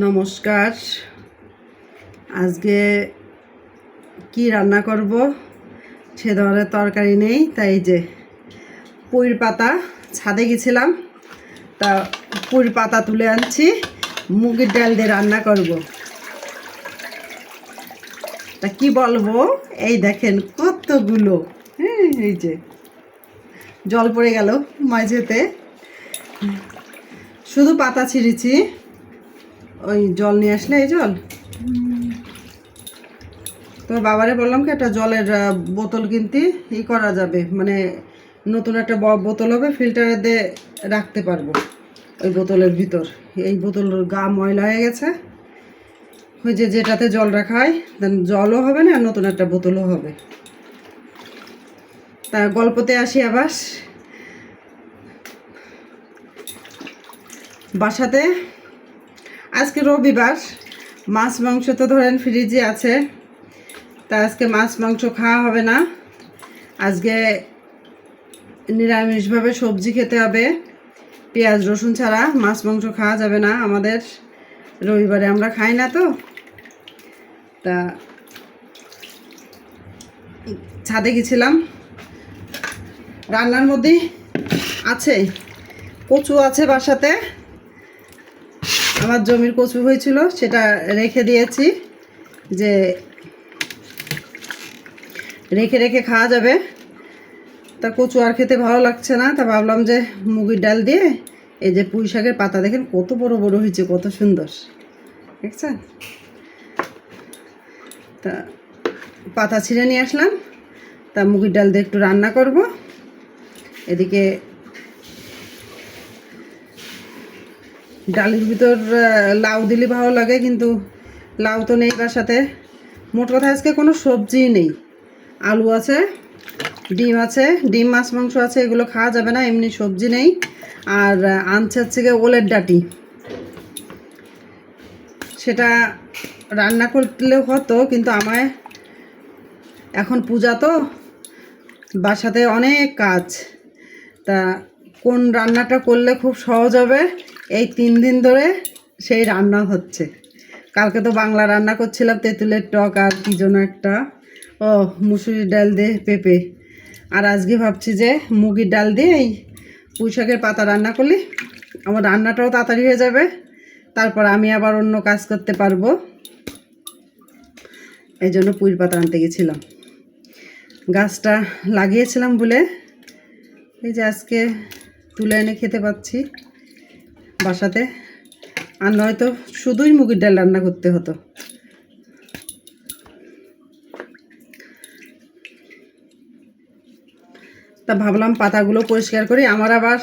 নমস্কার। আজকে কি রান্না করব? সে ধরনের তরকারি নেই, তাই যে পুঁইর পাতা ছাদে গেছিলাম। তা পুঁইর পাতা তুলে আনছি, মুগের ডাল দিয়ে রান্না করব। তা কি বলব? এই দেখেন কতগুলো হ্যাঁ এই যে জল পড়ে গেল মাঝেতে। শুধু পাতা ছিঁড়েছি। ওই জল নিয়ে আসলে এই জল? তো বাবারে বললাম কি, একটা জলের বোতল কিনতে, ই করা যাবে। মানে নতুন একটা বোতল হবে ফিল্টারে দিয়ে রাখতে পারব ওই বোতলের ভিতর। এই বোতলের গা ময়লা হয়ে গেছে। ওই যে যেটাতে জল রাখা হয় দেন জলও হবে না, আর নতুন একটা বোতলও হবে। তা গল্পতে আসি আবার। বাসাতে আজকে রবিবার, মাছ, মাংস তো ধরেন ফ্রিজে আছে, তা আজকে মাছ, মাংস খাওয়া হবে না। আজকে নিরামিষভাবে সবজি খেতে হবে। পেঁয়াজ, রসুন ছাড়া মাছ, মাংস খাওয়া যাবে না আমাদের। রবিবারে আমরা খাই না তো। তা ছাদে গেছিলাম। রান্নার মধ্যেই আছে, কচু আছে বাসাতে। আমার জমির কচু হয়েছিল, সেটা রেখে দিয়েছি যে রেখে রেখে খাওয়া যাবে। তা কচু আর খেতে ভালো লাগছে না, তা ভাবলাম যে মুগির ডাল দিয়ে এই যে পুঁই শাকের পাতা, দেখেন কত বড় বড় হয়েছে, কত সুন্দর। দেখছেন? তা পাতা ছিঁড়ে নিয়ে আসলাম, তা মুগির ডাল দিয়ে একটু রান্না করব। এদিকে ডালের ভিতর লাউ দিলে ভালো লাগে, কিন্তু লাউ তো নেই বাসাতে মোট কথা আজকে কোনো সবজিই নেই। আলু আছে, ডিম আছে, ডিম, মাছ, মাংস আছে, এগুলো খাওয়া যাবে না, এমনি সবজি নেই। আর আনছে হচ্ছে গিয়ে ওলের ডাটি। সেটা রান্না করলেও হতো, কিন্তু আমায় এখন পূজা তো, বাসাতে অনেক কাজ। তা কোন রান্নাটা করলে খুব সহজ হবে, এই তিন দিন ধরে সেই রান্না হচ্ছে। কালকে তো বাংলা রান্না করছিলাম, তেঁতুলের টক আর কি যেন একটা। ও মুসুরির ডাল দিয়ে পেঁপে। আর আজকে ভাবছি যে মুগির ডাল দিয়ে এই পুঁই শাকের পাতা রান্না করলে আমার রান্নাটাও তাড়াতাড়ি হয়ে যাবে। তারপর আমি আবার অন্য কাজ করতে পারব। এই জন্য পুঁইর পাতা আনতে গেছিলাম। গাছটা লাগিয়েছিলাম বলে, এই যে আজকে তুলে এনে খেতে পাচ্ছি বাসাতে। আর নয়তো শুধুই মুগের ডাল রান্না করতে হতো। তা ভাবলাম পাতাগুলো পরিষ্কার করি। আমার আবার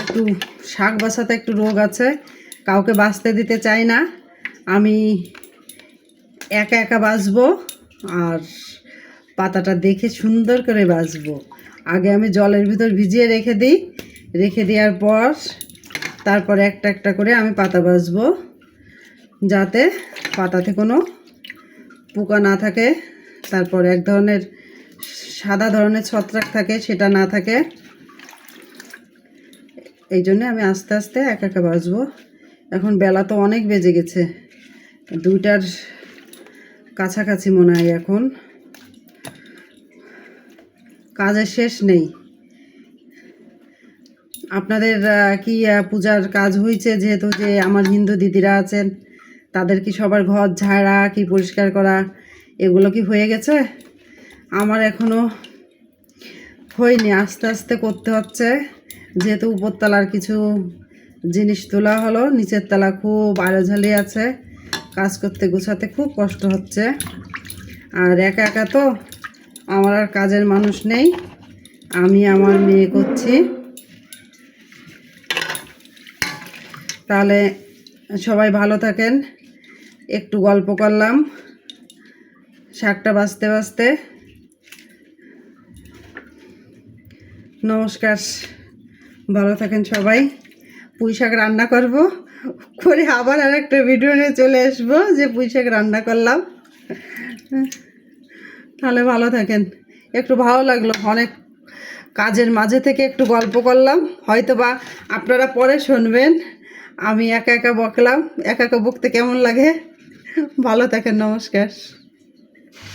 একটু শাক বাসাতে একটু রোগ আছে। কাউকে বাঁচতে দিতে চাই না। আমি একা একা বাঁচবো আর পাতাটা দেখে সুন্দর করে বাঁচবো। আগে আমি জলের ভিতর ভিজিয়ে রেখে দিই। রেখে দেওয়ার পর তারপরে একটা একটা করে আমি পাতা বাছবো যাতে পাতাতে কোনো পোকা না থাকে। তারপর এক ধরনের সাদা ধরনের ছত্রাক থাকে, সেটা না থাকে। এই জন্যে আমি আস্তে আস্তে একা একা বাছবো এখন বেলা তো অনেক বেজে গেছে, দুইটার কাছাকাছি মনে হয় এখন। কাজের শেষ নেই। আপনাদের কি পূজার কাজ হয়েছে যেহেতু যে আমার হিন্দু দিদিরা আছেন, তাদের কি সবার ঘর ঝাড়া, কি পরিষ্কার করা, এগুলো কি হয়ে গেছে? আমার এখনও হয়নি, আস্তে আস্তে করতে হচ্ছে। যেহেতু উপরতলার কিছু জিনিস তোলা হলো, নিচের তলা খুব আলোঝালি আছে, কাজ করতে গুছাতে খুব কষ্ট হচ্ছে। আর একা একা তো আমার আর কাজের মানুষ নেই, আমি আমার মেয়ে করছি। তাহলে সবাই ভালো থাকেন। একটু গল্প করলাম। শাকটা বাঁচতে বাঁচতে নমস্কার। ভালো থাকেন সবাই। পুঁই শাক রান্না করব। করে আবার আর একটা ভিডিও নিয়ে চলে আসব যে পুঁই শাক রান্না করলাম। তাহলে ভালো থাকেন। একটু ভালো লাগল। অনেক কাজের মাঝে থেকে একটু গল্প করলাম। হয়তো বা আপনারা পরে শুনবেন। আমি একা একা বকলাম একা একা বকতে কেমন লাগে? ভালো থাকেন নমস্কার।